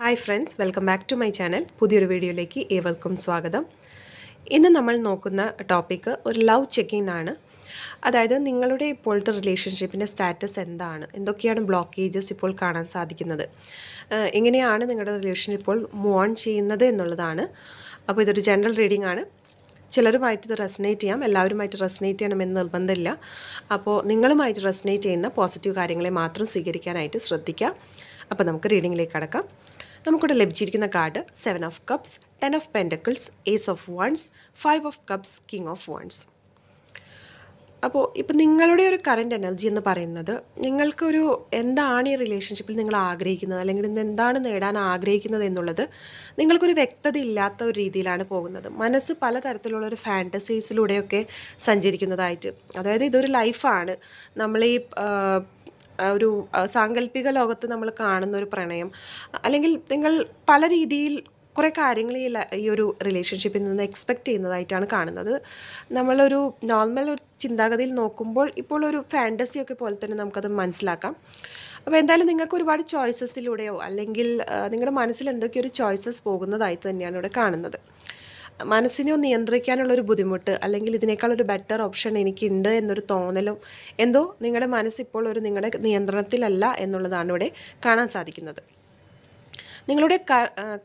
Hi friends welcome back to my channel പുതിയൊരു വീഡിയോയിലേക്ക് ഏവർക്കും സ്വാഗതം. ഇന്ന് നമ്മൾ നോക്കുന്ന ടോപ്പിക്ക് ഒരു ലവ് ചെക്കിംഗ് ആണ്. അതായത് നിങ്ങളുടെ ഇപ്പോഴത്തെ റിലേഷൻഷിപ്പിന്റെ സ്റ്റാറ്റസ് എന്താണ്? എന്തൊക്കെയാണ് ബ്ലോക്കേജസ് ഇപ്പോൾ കാണാൻ സാധിക്കുന്നത്? എങ്ങനെയാണ് നിങ്ങളുടെ റിലേഷൻ ഇപ്പോൾ മൂവ് ഓൺ ചെയ്യുന്നത് എന്നുള്ളതാണ്. അപ്പോൾ ഇതൊരു ജനറൽ റീഡിംഗ് ആണ്. ചിലരുമായിട്ട് ഇത് റെസനേറ്റ് ചെയ്യാം എല്ലാവരുമായിട്ട് റെസനേറ്റ് ചെയ്യണമെന്ന് നിർബന്ധമില്ല. അപ്പോൾ നിങ്ങളുമായിട്ട് റെസനേറ്റ് ചെയ്യുന്ന പോസിറ്റീവ് കാര്യങ്ങളെ മാത്രം സ്വീകരിക്കാനായിട്ട് ശ്രദ്ധിക്കുക അപ്പോൾ നമുക്ക് റീഡിങ്ങിലേക്ക് കടക്കാം. നമുക്കിവിടെ ലഭിച്ചിരിക്കുന്ന card seven of cups ten of pentacles ace of wands five of cups king of wands അപ്പോൾ ഇപ്പം നിങ്ങളുടെ ഒരു കറന്റ് എനർജി എന്ന് പറയുന്നത് നിങ്ങൾക്കൊരു എന്താണ് ഈ റിലേഷൻഷിപ്പിൽ നിങ്ങൾ ആഗ്രഹിക്കുന്നത്? അല്ലെങ്കിൽ ഇന്ന് എന്താണ് നേടാൻ ആഗ്രഹിക്കുന്നത് എന്നുള്ളത് നിങ്ങൾക്കൊരു വ്യക്തത ഇല്ലാത്ത ഒരു രീതിയിലാണ് പോകുന്നത്. മനസ്സ് പലതരത്തിലുള്ള ഒരു ഫാന്റസീസിലൂടെയൊക്കെ സഞ്ചരിക്കുന്നതായിട്ട്. അതായത് ഇതൊരു ലൈഫാണ് നമ്മൾ ഈ ഒരു സാങ്കല്പിക ലോകത്ത് നമ്മൾ കാണുന്ന ഒരു പ്രണയം. അല്ലെങ്കിൽ നിങ്ങൾ പല രീതിയിൽ കുറേ കാര്യങ്ങൾ ഈ ഒരു റിലേഷൻഷിപ്പിൽ നിന്ന് എക്സ്പെക്റ്റ് ചെയ്യുന്നതായിട്ടാണ് കാണുന്നത്. നമ്മളൊരു നോർമൽ ഒരു ചിന്താഗതിയിൽ നോക്കുമ്പോൾ ഇപ്പോൾ ഒരു ഫാന്റസി ഒക്കെ പോലെ തന്നെ നമുക്കത് മനസ്സിലാക്കാം. അപ്പോൾ എന്തായാലും നിങ്ങൾക്ക് ഒരുപാട് ചോയ്സസിലൂടെയോ അല്ലെങ്കിൽ നിങ്ങളുടെ മനസ്സിൽ എന്തൊക്കെയോ ഒരു ചോയ്സസ് പോകുന്നതായിട്ട് തന്നെയാണ് ഇവിടെ കാണുന്നത്. മനസ്സിനെ ഒന്ന് നിയന്ത്രിക്കാനുള്ളൊരു ബുദ്ധിമുട്ട് അല്ലെങ്കിൽ ഇതിനേക്കാൾ ഒരു ബെറ്റർ ഓപ്ഷൻ എനിക്കുണ്ട് എന്നൊരു തോന്നലും എന്തോ നിങ്ങളുടെ മനസ്സിപ്പോൾ ഒരു നിങ്ങളുടെ നിയന്ത്രണത്തിലല്ല എന്നുള്ളതാണ് ഇവിടെ കാണാൻ സാധിക്കുന്നത്. നിങ്ങളുടെ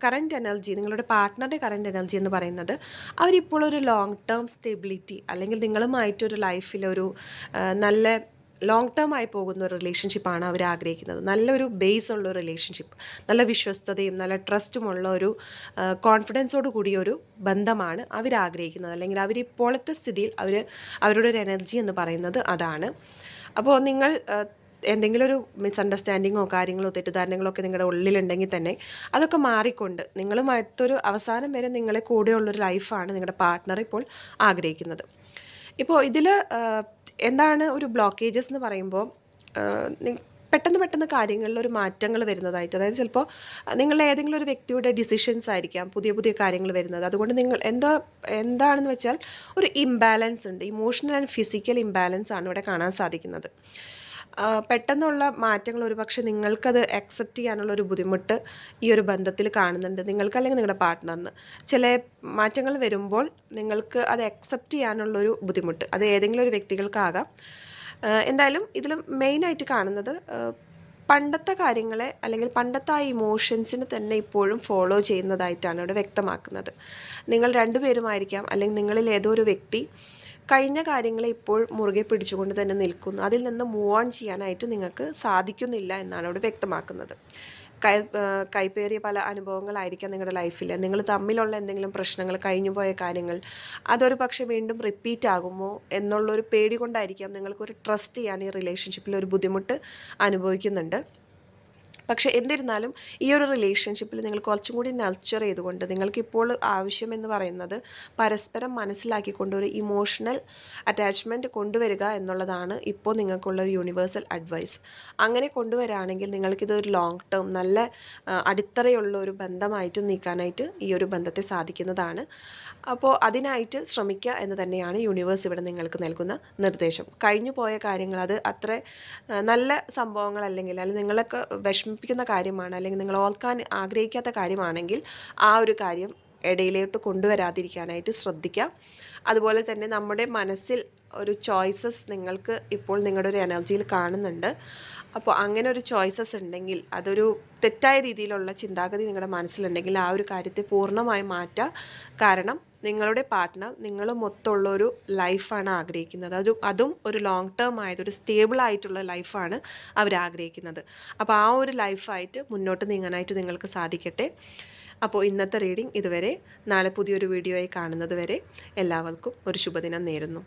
കറന്റ് എനർജി നിങ്ങളുടെ പാർട്ട്ണറുടെ കറന്റ് എനർജി എന്ന് പറയുന്നത് അവരിപ്പോൾ ഒരു ലോങ് ടേം സ്റ്റെബിലിറ്റി അല്ലെങ്കിൽ നിങ്ങളുമായിട്ടൊരു ലൈഫിലൊരു നല്ല ലോങ് ടേം ആയി പോകുന്ന ഒരു റിലേഷൻഷിപ്പാണ് അവർ ആഗ്രഹിക്കുന്നത്. നല്ലൊരു ബേസ് ഉള്ള ഒരു റിലേഷൻഷിപ്പ് നല്ല വിശ്വസ്തതയും നല്ല ട്രസ്റ്റുമുള്ള ഒരു കോൺഫിഡൻസോട് കൂടിയ ഒരു ബന്ധമാണ് അവർ ആഗ്രഹിക്കുന്നത്. അല്ലെങ്കിൽ അവർ ഇപ്പോഴത്തെ സ്ഥിതിയിൽ അവർ അവരുടെ ഒരു എനർജി എന്ന് പറയുന്നത് അതാണ്. അപ്പോൾ നിങ്ങൾ എന്തെങ്കിലും ഒരു മിസ്അണ്ടർസ്റ്റാൻഡിങ്ങോ കാര്യങ്ങളോ തെറ്റിദ്ധാരണകളോ ഒക്കെ നിങ്ങളുടെ ഉള്ളിലുണ്ടെങ്കിൽ തന്നെ അതൊക്കെ മാറിക്കൊണ്ട് മറ്റൊരു അവസാനം വരെ നിങ്ങളെ കൂടെയുള്ളൊരു ലൈഫാണ് നിങ്ങളുടെ പാർട്ട്ണർ ഇപ്പോൾ ആഗ്രഹിക്കുന്നത്. ഇപ്പോൾ ഇതിൽ എന്താണ് ഒരു ബ്ലോക്കേജസ് എന്ന് പറയുമ്പോൾ പെട്ടെന്ന് പെട്ടെന്ന് കാര്യങ്ങളിൽ ഒരു മാറ്റങ്ങൾ വരുന്നതായിട്ട് അതായത് ചിലപ്പോൾ നിങ്ങൾ ഏതെങ്കിലും ഒരു വ്യക്തിയുടെ ഡിസിഷൻസ് ആയിരിക്കാം പുതിയ പുതിയ കാര്യങ്ങൾ വരുന്നത്. അതുകൊണ്ട് നിങ്ങൾ എന്താ എന്താണെന്ന് വെച്ചാൽ ഒരു ഇംബാലൻസ് ഉണ്ട് ഇമോഷണൽ ആൻഡ് ഫിസിക്കൽ ഇംബാലൻസ് ആണ് ഇവിടെ കാണാൻ സാധിക്കുന്നത്. പെട്ടെന്നുള്ള മാറ്റങ്ങൾ ഒരുപക്ഷെ നിങ്ങൾക്കത് അക്സെപ്റ്റ് ചെയ്യാനുള്ള ഒരു ബുദ്ധിമുട്ട് ഈ ഒരു ബന്ധത്തിൽ കാണുന്നുണ്ട്. നിങ്ങൾക്ക് അല്ലെങ്കിൽ നിങ്ങളുടെ പാർട്ട്ണറിന് ചില മാറ്റങ്ങൾ വരുമ്പോൾ നിങ്ങൾക്ക് അത് അക്സെപ്റ്റ് ചെയ്യാനുള്ളൊരു ബുദ്ധിമുട്ട്. അത് ഏതെങ്കിലും ഒരു വ്യക്തികൾക്കാകാം. എന്തായാലും ഇതിൽ മെയിനായിട്ട് കാണുന്നത് പണ്ടത്തെ കാര്യങ്ങളെ അല്ലെങ്കിൽ പണ്ടത്തെ ആ ഇമോഷൻസിന് തന്നെ ഇപ്പോഴും ഫോളോ ചെയ്യുന്നതായിട്ടാണ് ഇവിടെ വ്യക്തമാക്കുന്നത്. നിങ്ങൾ രണ്ടുപേരുമായിരിക്കാം അല്ലെങ്കിൽ നിങ്ങളിൽ ഏതോ ഒരു വ്യക്തി കഴിഞ്ഞ കാര്യങ്ങളെ ഇപ്പോൾ മുറുകെ പിടിച്ചുകൊണ്ട് തന്നെ നിൽക്കുന്നു. അതിൽ നിന്ന് മൂവ് ഓൺ ചെയ്യാനായിട്ട് നിങ്ങൾക്ക് സാധിക്കുന്നില്ല എന്നാണ് ഇവിടെ വ്യക്തമാക്കുന്നത്. കൈ കൈപ്പേറിയ പല അനുഭവങ്ങളായിരിക്കാം നിങ്ങളുടെ ലൈഫിൽ നിങ്ങൾ തമ്മിലുള്ള എന്തെങ്കിലും പ്രശ്നങ്ങൾ കഴിഞ്ഞു പോയ കാര്യങ്ങൾ അതൊരു പക്ഷേ വീണ്ടും റിപ്പീറ്റ് ആകുമോ എന്നുള്ളൊരു പേടി കൊണ്ടായിരിക്കാം നിങ്ങൾക്കൊരു ട്രസ്റ്റ് ചെയ്യാൻ ഈ റിലേഷൻഷിപ്പിൽ ഒരു ബുദ്ധിമുട്ട് അനുഭവിക്കുന്നുണ്ട്. പക്ഷേ എന്നിരുന്നാലും ഈ ഒരു റിലേഷൻഷിപ്പിൽ നിങ്ങൾ കുറച്ചും കൂടി നർച്ചർ ചെയ്തുകൊണ്ട് നിങ്ങൾക്കിപ്പോൾ ആവശ്യം എന്ന് പറയുന്നത് പരസ്പരം മനസ്സിലാക്കിക്കൊണ്ട് ഒരു ഇമോഷണൽ അറ്റാച്ച്മെന്റ് കൊണ്ടുവരിക എന്നുള്ളതാണ് ഇപ്പോൾ നിങ്ങൾക്കുള്ള ഒരു യൂണിവേഴ്സൽ അഡ്വൈസ് അങ്ങനെ കൊണ്ടുവരാണെങ്കിൽ നിങ്ങൾക്കിത് ഒരു ലോങ് ടേം നല്ല അടിത്തറയുള്ള ഒരു ബന്ധമായിട്ട് നീക്കാനായിട്ട് ഈ ഒരു ബന്ധത്തെ സാധിക്കുന്നതാണ്. അപ്പോൾ അതിനായിട്ട് ശ്രമിക്കുക എന്ന് തന്നെയാണ് യൂണിവേഴ്സ് ഇവിടെ നിങ്ങൾക്ക് നൽകുന്ന നിർദ്ദേശം. കഴിഞ്ഞു പോയ കാര്യങ്ങൾ അത് അത്ര നല്ല സംഭവങ്ങൾ അല്ലെങ്കിൽ അല്ലെങ്കിൽ നിങ്ങളൊക്കെ വിഷമിപ്പിക്കുന്ന കാര്യമാണ് അല്ലെങ്കിൽ നിങ്ങൾ ഓർക്കാൻ ആഗ്രഹിക്കാത്ത കാര്യമാണെങ്കിൽ ആ ഒരു കാര്യം ഇടയിലോട്ട് കൊണ്ടുവരാതിരിക്കാനായിട്ട് ശ്രദ്ധിക്കാം. അതുപോലെ തന്നെ നമ്മുടെ മനസ്സിൽ ഒരു ചോയ്സസ് നിങ്ങൾക്ക് ഇപ്പോൾ നിങ്ങളുടെ ഒരു എനർജിയിൽ കാണുന്നുണ്ട്. അപ്പോൾ അങ്ങനെ ഒരു ചോയ്സസ് ഉണ്ടെങ്കിൽ അതൊരു തെറ്റായ രീതിയിലുള്ള ചിന്താഗതി നിങ്ങളുടെ മനസ്സിലുണ്ടെങ്കിൽ ആ ഒരു കാര്യത്തെ പൂർണമായി മാറ്റുക കാരണം നിങ്ങളുടെ പാർട്ട്ണർ നിങ്ങൾ മൊത്തമുള്ള ഒരു ലൈഫാണ് ആഗ്രഹിക്കുന്നത്. അതും അതും ഒരു ലോങ് ടേം ആയത് ഒരു സ്റ്റേബിൾ ആയിട്ടുള്ള ലൈഫാണ് അവർ ആഗ്രഹിക്കുന്നത് അപ്പോൾ ആ ഒരു ലൈഫായിട്ട് മുന്നോട്ട് നീങ്ങാനായിട്ട് നിങ്ങൾക്ക് സാധിക്കട്ടെ. അപ്പോൾ ഇന്നത്തെ റീഡിംഗ് ഇതുവരെ. നാളെ പുതിയൊരു വീഡിയോയായി കാണുന്നത് വരെ എല്ലാവർക്കും ഒരു ശുഭദിനം നേരുന്നു.